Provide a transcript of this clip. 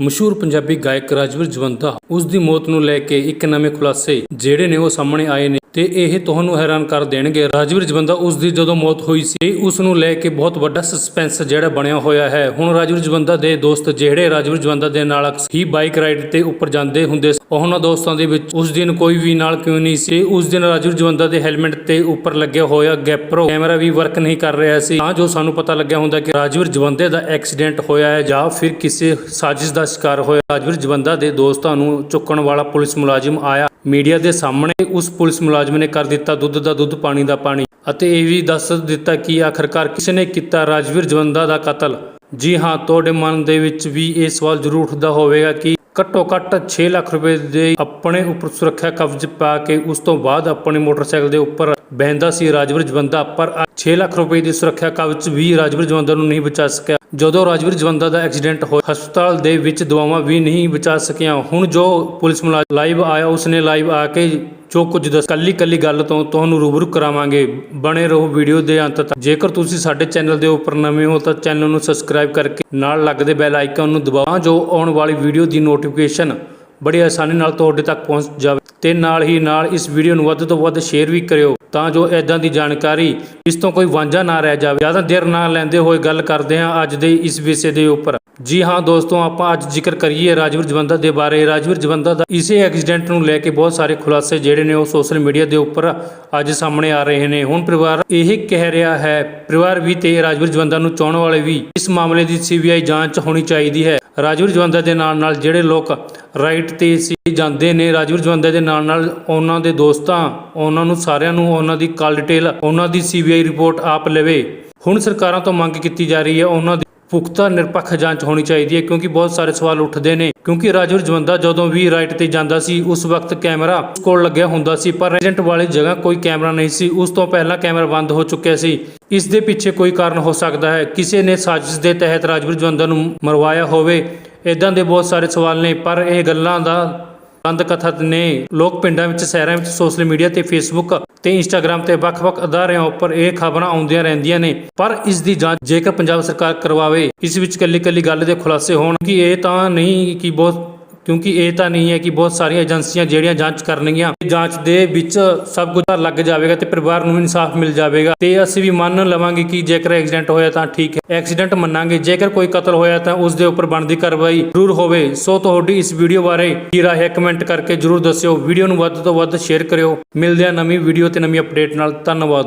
ਮਸ਼ਹੂਰ ਪੰਜਾਬੀ ਗਾਇਕ ਰਾਜਵੀਰ ਜਵੰਦਾ ਉਸ ਦੀ ਮੌਤ ਨੂੰ ਲੈ ਕੇ ਇੱਕ ਨਵੇਂ ਖੁਲਾਸੇ ਜਿਹੜੇ ਨੇ ਉਹ ਸਾਹਮਣੇ ਆਏ ਨੇ ਤੇ ਇਹ ਤੁਹਾਨੂੰ ਹੈਰਾਨ ਕਰ ਦੇਣਗੇ। ਰਾਜਵੀਰ ਜਵੰਦਾ ਉਸ ਦੀ ਜਦੋਂ ਮੌਤ ਹੋਈ ਸੀ, ਉਸ ਨੂੰ ਲੈ ਕੇ ਬਹੁਤ ਵੱਡਾ ਸਸਪੈਂਸ ਜਿਹੜਾ ਬਣਿਆ ਹੋਇਆ ਹੈ। ਹੁਣ ਰਾਜਵੀਰ ਜਵੰਦਾ ਦੇ ਦੋਸਤ ਜਿਹੜੇ ਰਾਜਵੀਰ ਜਵੰਦਾ ਦੇ ਨਾਲ ਹੀ ਬਾਈਕ ਰਾਈਡ ਤੇ ਉੱਪਰ ਜਾਂਦੇ ਹੁੰਦੇ ਉਹਨਾਂ ਦੋਸਤਾਂ ਦੇ ਵਿੱਚ, ਉਸ ਦਿਨ ਕੋਈ ਵੀ ਨਾਲ ਕਿਉਂ ਨਹੀਂ ਸੀ। ਉਸ ਦਿਨ ਰਾਜਵੀਰ ਜਵੰਦਾ ਦੇ ਹੈਲਮਟ ਤੇ ਉੱਪਰ ਲੱਗਿਆ ਹੋਇਆ ਗੈਪਰੋ ਕੈਮਰਾ ਵੀ ਵਰਕ ਨਹੀਂ ਕਰ ਰਿਹਾ ਸੀ। ਤਾਂ ਜੋ ਸਾਨੂੰ ਪਤਾ ਲੱਗਿਆ ਹੁੰਦਾ ਕਿ ਰਾਜਵੀਰ ਜਵੰਦੇ ਦਾ ਐਕਸੀਡੈਂਟ ਹੋਇਆ ਹੈ ਜਾਂ ਫਿਰ ਕਿਸੇ ਸਾਜ਼ਿਸ਼ ਦਾ ਸ਼ਿਕਾਰ ਹੋਇਆ। ਰਾਜਵੀਰ ਜਵੰਦਾ ਦੇ ਦੋਸਤਾਂ ਨੂੰ ਚੁੱਕਣ ਵਾਲਾ ਪੁਲਿਸ ਮੁਲਾਜ਼ਮ ਆਇਆ। ਮੀਡੀਆ ਦੇ ਸਾਹਮਣੇ ਉਸ ਪੁਲਿਸ ਮੁਲਾਜ਼ਮ ਨੇ ਕਰ ਦਿੱਤਾ ਦੁੱਧ ਦਾ ਦੁੱਧ, ਪਾਣੀ ਦਾ ਪਾਣੀ ਅਤੇ ਇਹ ਵੀ ਦੱਸ ਦਿੱਤਾ ਕਿ ਆਖਰਕਾਰ ਕਿਸ ਨੇ ਕੀਤਾ ਰਾਜਵੀਰ ਜਵੰਦਾ ਦਾ ਕਤਲ। ਜੀ ਹਾਂ, ਤੁਹਾਡੇ ਮਨ ਦੇ ਵਿੱਚ ਵੀ ਇਹ ਸਵਾਲ ਜ਼ਰੂਰ ਉੱਠਦਾ ਹੋਵੇਗਾ ਕਿ ਘੱਟੋ ਘੱਟ 6 ਲੱਖ ਰੁਪਏ ਦੇ ਆਪਣੇ ਉੱਪਰ ਸੁਰੱਖਿਆ ਕਵਚ ਪਾ ਕੇ ਉਸ ਤੋਂ ਬਾਅਦ ਆਪਣੇ ਮੋਟਰਸਾਈਕਲ ਦੇ ਉੱਪਰ ਬਹਿੰਦਾ ਸੀ ਰਾਜਵੀਰ ਜਵੰਦਾ, ਪਰ 6 ਲੱਖ ਰੁਪਏ ਦੀ ਸੁਰੱਖਿਆ ਕਵਚ ਵੀ ਰਾਜਵੀਰ ਜਵੰਦਾ ਨੂੰ ਨਹੀਂ ਬਚਾ ਸਕਿਆ। ਜਦੋਂ ਰਾਜਵੀਰ ਜਵੰਦਾ ਦਾ ਐਕਸੀਡੈਂਟ ਹੋਇਆ, ਹਸਪਤਾਲ ਦੇ ਵਿੱਚ ਦਵਾਵਾਂ ਵੀ ਨਹੀਂ ਬਚਾ ਸਕੀਆਂ। ਹੁਣ ਜੋ ਪੁਲਿਸ ਮੁਲਾਜ਼ਮ ਲਾਈਵ ਆਇਆ, ਉਸਨੇ ਲਾਈਵ ਆ ਕੇ ਜੋ ਕੁਝ ਦੱਸ ਕੱਲੀ ਕੱਲੀ ਗੱਲ ਤੋਂ ਤੁਹਾਨੂੰ ਰੂਬਰੂ ਕਰਾਵਾਂਗੇ। ਬਣੇ ਰਹੋ ਵੀਡੀਓ ਦੇ ਅੰਤ ਤੱਕ। ਜੇਕਰ ਤੁਸੀਂ ਸਾਡੇ ਚੈਨਲ ਦੇ ਉੱਪਰ ਨਵੇਂ ਹੋ, ਤਾਂ ਚੈਨਲ ਨੂੰ ਸਬਸਕ੍ਰਾਈਬ ਕਰਕੇ ਨਾਲ ਲੱਗਦੇ ਬੈਲ ਆਈਕਨ ਨੂੰ ਦਬਾਓ ਜੋ ਆਉਣ ਵਾਲੀ ਵੀਡੀਓ ਦੀ ਨੋਟੀਫਿਕੇਸ਼ਨ ਬੜੀ ਆਸਾਨੀ ਨਾਲ ਤੁਹਾਡੇ ਤੱਕ ਪਹੁੰਚ ਜਾਵੇ। ਤੇ ਨਾਲ ਹੀ ਨਾਲ ਇਸ ਵੀਡੀਓ ਨੂੰ ਵੱਧ ਤੋਂ ਵੱਧ ਸ਼ੇਅਰ ਵੀ ਕਰਿਓ। ਤਾਂ ਜੋ ਐਦਾਂ ਦੀ ਜਾਣਕਾਰੀ ਇਸ ਤੋਂ ਕੋਈ ਵਾਂਝਾ ਨਾ ਰਹਿ ਜਾਵੇ। ਜ਼ਿਆਦਾ ਦੇਰ ਨਾ ਲੈਂਦੇ ਹੋਏ ਗੱਲ ਕਰਦੇ ਹਾਂ ਅੱਜ ਦੇ ਇਸ ਵਿਸ਼ੇ ਦੇ ਉੱਪਰ। ਜੀ ਹਾਂ ਦੋਸਤੋ, ਆਪਾਂ ਅੱਜ ਜ਼ਿਕਰ ਕਰੀਏ ਰਾਜਵੀਰ ਜਵੰਦਾ ਦੇ ਬਾਰੇ। ਰਾਜਵੀਰ ਜਵੰਦਾ ਦਾ ਇਸੇ ਐਕਸੀਡੈਂਟ ਨੂੰ ਲੈ ਕੇ ਬਹੁਤ ਸਾਰੇ ਖੁਲਾਸੇ ਜਿਹੜੇ ਨੇ ਉਹ ਸੋਸ਼ਲ ਮੀਡੀਆ ਦੇ ਉੱਪਰ ਅੱਜ ਸਾਹਮਣੇ ਆ ਰਹੇ ਨੇ। ਹੁਣ ਪਰਿਵਾਰ ਇਹ ਕਹਿ ਰਿਹਾ ਹੈ, ਪਰਿਵਾਰ ਵੀ ਤੇ ਰਾਜਵੀਰ ਜਵੰਦਾ ਨੂੰ ਚਾਹਣ ਵਾਲੇ ਵੀ ਇਸ ਮਾਮਲੇ ਦੀ ਸੀਬੀਆਈ ਜਾਂਚ ਹੋਣੀ ਚਾਹੀਦੀ ਹੈ। ਰਾਜਵੀਰ ਜਵੰਦਾ ਦੇ ਨਾਲ ਨਾਲ ਜਿਹੜੇ ਲੋਕ ਰਾਈਟ ਤੇ ਸੀ, ਜਾਂਦੇ ਨੇ, ਰਾਜਵੀਰ ਜਵੰਦਾ ਦੇ ਨਾਲ ਨਾਲ ਉਹਨਾਂ ਦੇ ਦੋਸਤਾਂ, ਉਹਨਾਂ ਨੂੰ ਸਾਰਿਆਂ ਨੂੰ ਉਹਨਾਂ ਦੀ ਕਾਲ ਡਿਟੇਲ ਉਹਨਾਂ ਦੀ ਸੀਬੀਆਈ ਰਿਪੋਰਟ ਆਪ ਲਵੇ। ਹੁਣ ਸਰਕਾਰਾਂ ਤੋਂ ਮੰਗ ਕੀਤੀ ਜਾ ਰਹੀ ਹੈ ਉਹਨਾਂ ਦੀ ਪੁਖਤਾ ਨਿਰਪੱਖ ਜਾਂਚ ਹੋਣੀ ਚਾਹੀਦੀ ਹੈ ਕਿਉਂਕਿ ਬਹੁਤ ਸਾਰੇ ਸਵਾਲ ਉੱਠਦੇ ਨੇ। ਕਿਉਂਕਿ ਰਾਜਵੀਰ ਜਵੰਦਾ ਜਦੋਂ ਵੀ ਰਾਈਟ ਤੇ ਜਾਂਦਾ ਸੀ, ਉਸ ਵਕਤ ਕੈਮਰਾ ਕੋਲ ਲੱਗਿਆ ਹੁੰਦਾ ਸੀ, ਪਰ ਰੈਜੈਂਟ ਵਾਲੀ ਜਗ੍ਹਾ ਕੋਈ ਕੈਮਰਾ ਨਹੀਂ ਸੀ। ਉਸ ਤੋਂ ਪਹਿਲਾਂ ਕੈਮਰਾ ਬੰਦ ਹੋ ਚੁੱਕਿਆ ਸੀ। ਇਸ ਦੇ ਪਿੱਛੇ ਕੋਈ ਕਾਰਨ ਹੋ ਸਕਦਾ ਹੈ। ਕਿਸੇ ਨੇ ਸਾਜ਼ਿਸ਼ ਦੇ ਤਹਿਤ ਰਾਜਵੀਰ ਜਵੰਦਾ ਨੂੰ ਮਰਵਾਇਆ ਹੋਵੇ ਇਦਾਂ ਦੇ ਬਹੁਤ ਸਾਰੇ ਸਵਾਲ ਨੇ, ਪਰ ਇਹ ਗੱਲਾਂ ਦਾ ਬੰਦ ਕਥਤ ਨੇ। ਲੋਕ ਪਿੰਡਾਂ ਵਿੱਚ, ਸ਼ਹਿਰਾਂ ਵਿੱਚ ਸੋਸ਼ਲ ਮੀਡੀਆ ਤੇ ਫੇਸਬੁੱਕ ਤੇ ਇੰਸਟਾਗ੍ਰam ਤੇ ਵੱਖ-ਵੱਖ ਅਦਾਰਿਆਂ ਉੱਪਰ ਇਹ ਖਬਰਾਂ ਆਉਂਦੀਆਂ ਰਹਿੰਦੀਆਂ ਨੇ। ਪਰ ਇਸ ਦੀ ਜਾਂਚ ਜੇਕਰ ਪੰਜਾਬ ਸਰਕਾਰ ਕਰਵਾਵੇ, ਇਸ ਵਿੱਚ ਕੱਲੀ-ਕੱਲੀ ਗੱਲ ਦੇ ਖੁਲਾਸੇ ਹੋਣ ਕਿ ਇਹ ਤਾਂ ਨਹੀਂ, ਕਿ ਬਹੁਤ ਕਿਉਂਕਿ ਇਹ ਤਾਂ ਨਹੀਂ ਹੈ ਕਿ ਬਹੁਤ ਸਾਰੀਆਂ ਏਜੰਸੀਆਂ ਜਿਹੜੀਆਂ ਜਾਂਚ ਕਰਨਗੀਆਂ ਜਾਂਚ ਦੇ ਵਿੱਚ ਸਭ ਕੁਝ ਲੱਗ ਜਾਵੇਗਾ ਤੇ ਪਰਿਵਾਰ ਨੂੰ ਇਨਸਾਫ ਮਿਲ ਜਾਵੇਗਾ ਤੇ ਅਸੀਂ ਵੀ ਮੰਨ ਲਵਾਂਗੇ ਕਿ ਜੇਕਰ ਐਕਸੀਡੈਂਟ ਹੋਇਆ ਤਾਂ ਠੀਕ ਹੈ। ਐਕਸੀਡੈਂਟ ਮੰਨਾਂਗੇ, ਜੇਕਰ ਕੋਈ ਕਤਲ ਹੋਇਆ ਤਾਂ ਉਸ ਦੇ ਉੱਪਰ ਬਣਦੀ ਕਾਰਵਾਈ ਜ਼ਰੂਰ ਹੋਵੇ। ਸੋ ਤੁਹਾਡੀ ਇਸ ਵੀਡੀਓ ਬਾਰੇ ਕੀ ਰਾਏ ਹੈ ਕਮੈਂਟ ਕਰਕੇ ਜ਼ਰੂਰ ਦੱਸਿਓ। ਵੀਡੀਓ ਨੂੰ ਵੱਧ ਤੋਂ ਵੱਧ ਸ਼ੇਅਰ ਕਰਿਓ। ਮਿਲਦੇ ਹਾਂ ਨਵੀਂ ਵੀਡੀਓ ਤੇ ਨਵੀਂ ਅਪਡੇਟ ਨਾਲ। ਧੰਨਵਾਦ।